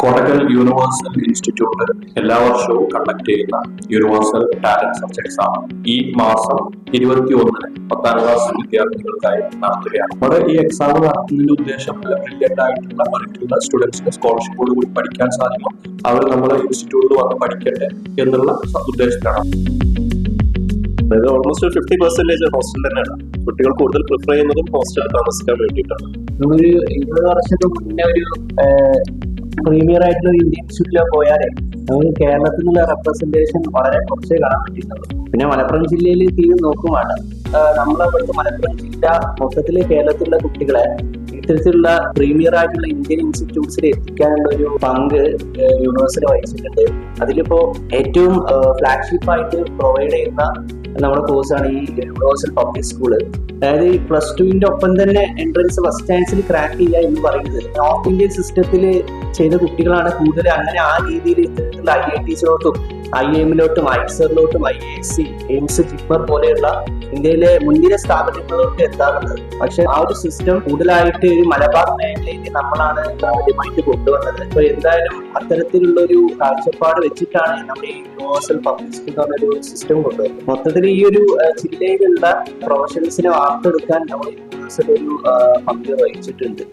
Kottakkal universal institute എല്ലാ വർഷവും conduct ചെയ്യുന്ന യൂണിവേഴ്സൽ ടാലന്റ് സെർച്ച് എക്സാം ഈ മാസം ഇരുപത്തി ഒന്നിന് പത്താം ക്ലാസ് വിദ്യാർത്ഥികൾക്കായി നടത്തുകയാണ്. നമ്മുടെ ഈ എക്സാം നടത്തുന്നതിന്റെ ഉദ്ദേശം ബ്രില്യന്റ് ആയിട്ടുള്ള മറ്റുള്ള സ്റ്റുഡൻസിന് സ്കോളർഷിപ്പോട് കൂടി പഠിക്കാൻ സാധിക്കും. അവർ നമ്മുടെ ഇൻസ്റ്റിറ്റ്യൂട്ടിൽ വന്ന് പഠിക്കട്ടെ എന്നുള്ള ഉദ്ദേശത്തിലാണ്. അതായത് ഓൾമോസ്റ്റ് ഫിഫ്റ്റി പെർസെന്റേജ് ഹോസ്റ്റൽ തന്നെയാണ്. കുട്ടികൾ കൂടുതൽ പ്രിഫർ ചെയ്യുന്നതും ഹോസ്റ്റലിൽ താമസിക്കാൻ വേണ്ടിയിട്ടാണ്. നമ്മളൊരു ഇരുപത് വർഷത്തിന് മുന്നേ ഒരു പ്രീമിയർ ആയിട്ടുള്ള ഇന്ത്യൻ ഇൻസ്റ്റിറ്റ്യൂട്ടിലോ പോയാലേ നമുക്ക് കേരളത്തിൽ നിന്നുള്ള റെപ്രസെന്റേഷൻ വളരെ കുറച്ചേ കാണാൻ പറ്റുന്നുള്ളൂ. പിന്നെ മലപ്പുറം ജില്ലയിൽ തീരെ നോക്കുവാണ് നമ്മളെ ഇവിടുത്തെ മലപ്പുറം ജില്ല മൊത്തത്തിൽ കേരളത്തിലുള്ള കുട്ടികളെ ഇത്തരത്തിലുള്ള പ്രീമിയർ ആയിട്ടുള്ള ഇന്ത്യൻ ഇൻസ്റ്റിറ്റ്യൂട്ട്സിൽ എത്തിക്കാനുള്ള ഒരു പങ്ക് യൂണിവേഴ്സിറ്റി വഹിച്ചിട്ടുണ്ട്. അതിലിപ്പോ ഏറ്റവും ഫ്ലാഗ്ഷിപ്പ് ആയിട്ട് പ്രൊവൈഡ് ചെയ്യുന്ന നമ്മുടെ കോഴ്സാണ് ഈ യൂണിവേഴ്സൽ പബ്ലിക് സ്കൂൾ അതായത് ഈ പ്ലസ് ടുവിന്റെ ഒപ്പം തന്നെ എൻട്രൻസ് ഫസ്റ്റ് ചാൻസിൽ ക്രാക്ക് ചെയ്യുക എന്ന് പറയുന്നത്. നോർത്ത് ഇന്ത്യൻ സിസ്റ്റത്തിൽ ചെയ്ത കുട്ടികളാണ് കൂടുതൽ അങ്ങനെ ആ രീതിയിൽ ഇത്തരത്തിലുള്ള ഐ ഐ ടീസിലോട്ടും ഐ എമ്മിലോട്ടും ഐസറിലോട്ടും ഐ എ സി എയിംസ് ജിപ്പർ പോലെയുള്ള ഇന്ത്യയിലെ മുൻനിര സ്ഥാപനങ്ങളിലോട്ട് എത്താറുള്ളത് പക്ഷെ ആ ഒരു സിസ്റ്റം കൂടുതലായിട്ട് ഒരു മലബാർ മേഖലയിലേക്ക് നമ്മളാണ് ആദ്യമായിട്ട് കൊണ്ടുവന്നത്. അപ്പൊ എന്തായാലും അത്തരത്തിലുള്ള ഒരു കാഴ്ചപ്പാട് വെച്ചിട്ടാണ് നമ്മൾ ഈ യൂണിവേഴ്സൽ പബ്ലിക് സ്കൂൾ എന്ന് പറഞ്ഞൊരു സിസ്റ്റം കൊണ്ടുവന്നത് മൊത്തത്തിൽ ഈ ഒരു ജില്ലയിലുള്ള പ്രൊഫഷണൽസിനെ വാർത്തെടുക്കാൻ നമ്മൾ യൂണിവേഴ്സൽ ഒരു പങ്ക് വഹിച്ചിട്ടുണ്ട്.